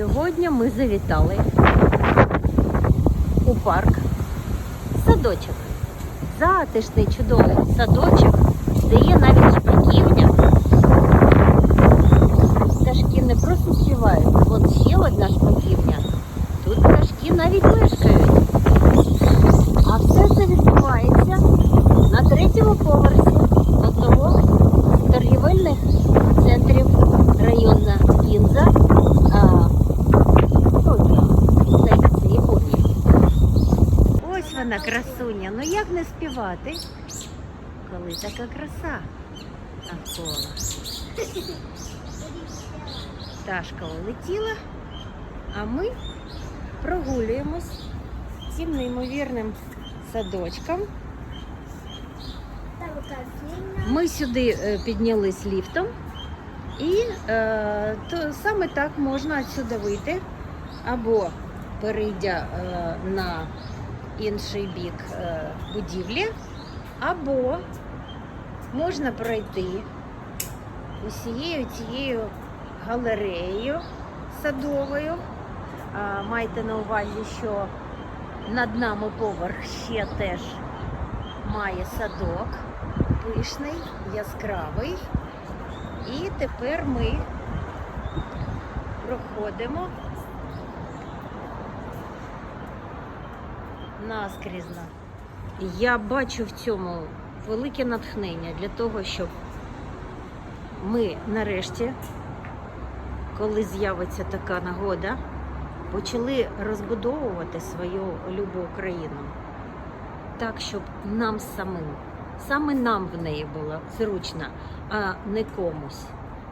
Сьогодні ми завітали у парк. Садочок. Затишний чудовий садочок, де є навіть шпаківня. Пташки не просто співають, от ще одна шпаківня. Тут пташки навіть мешкають. А все це відбувається на третьому поверсі одного з торгівельних центрів району Кінза. А, Токіо, здається, Японії. Ось красуня. Ну як не співати, коли така краса навколо. Пташка улетіла, а ми прогулюємось цим неймовірним садочком. Ми сюди е, піднялись ліфтом, і е, то саме так можна відсюди вийти, або перейдя е, на інший бік е, будівлі, або можна пройти усією цією галереєю садовою. Майте на увазі, що над нами поверх ще теж має садок пишний, яскравий. І тепер ми проходимо наскрізно. Я бачу в цьому велике натхнення для того, щоб ми нарешті, коли з'явиться така нагода, почали розбудовувати свою любу Україну так, щоб нам самим, саме нам в неї було зручно, а не комусь.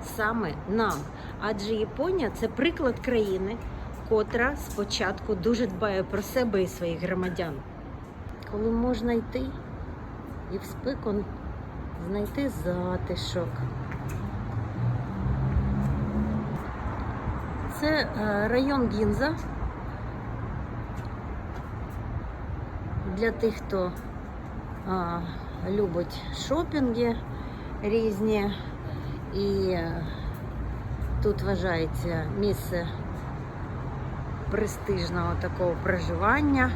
Саме нам. Адже Японія це приклад країни, котра спочатку дуже дбає про себе і своїх громадян. Коли можна йти і в спеку знайти затишок. Це е, район Гінза. Для тих, хто а, любить шопінги різні. І е, тут вважається місце престижного такого проживання.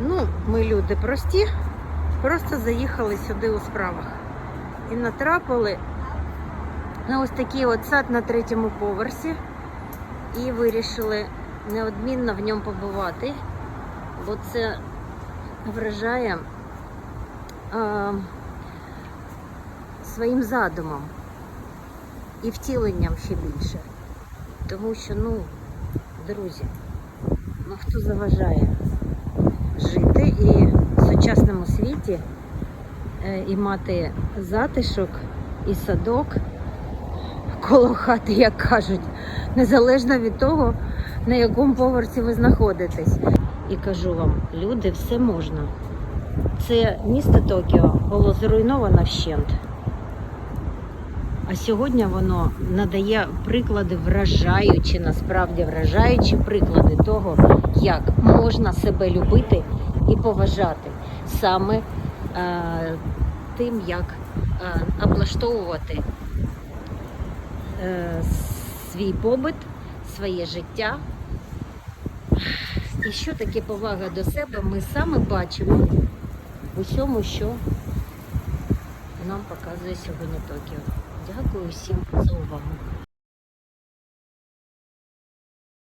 Ну, ми люди прості, просто заїхали сюди у справах і натрапили на ось такий от сад на третьому поверсі і вирішили неодмінно в ньому побувати, бо це вражає а, своїм задумом і втіленням ще більше. Тому що, ну, друзі, ну хто заважає жити і в сучасному світі е, і мати затишок і садок коло хати, як кажуть, незалежно від того, на якому поверсі ви знаходитесь. І кажу вам, люди, все можна. Це місто Токіо було зруйновано вщент. А сьогодні воно надає приклади вражаючі, насправді вражаючі приклади того, як можна себе любити і поважати саме е, тим, як е, облаштовувати е, свій побит, своє життя. І що таке повага до себе, ми саме бачимо в усьому, що нам показує сьогодні Токіо. Дякую всім за увагу.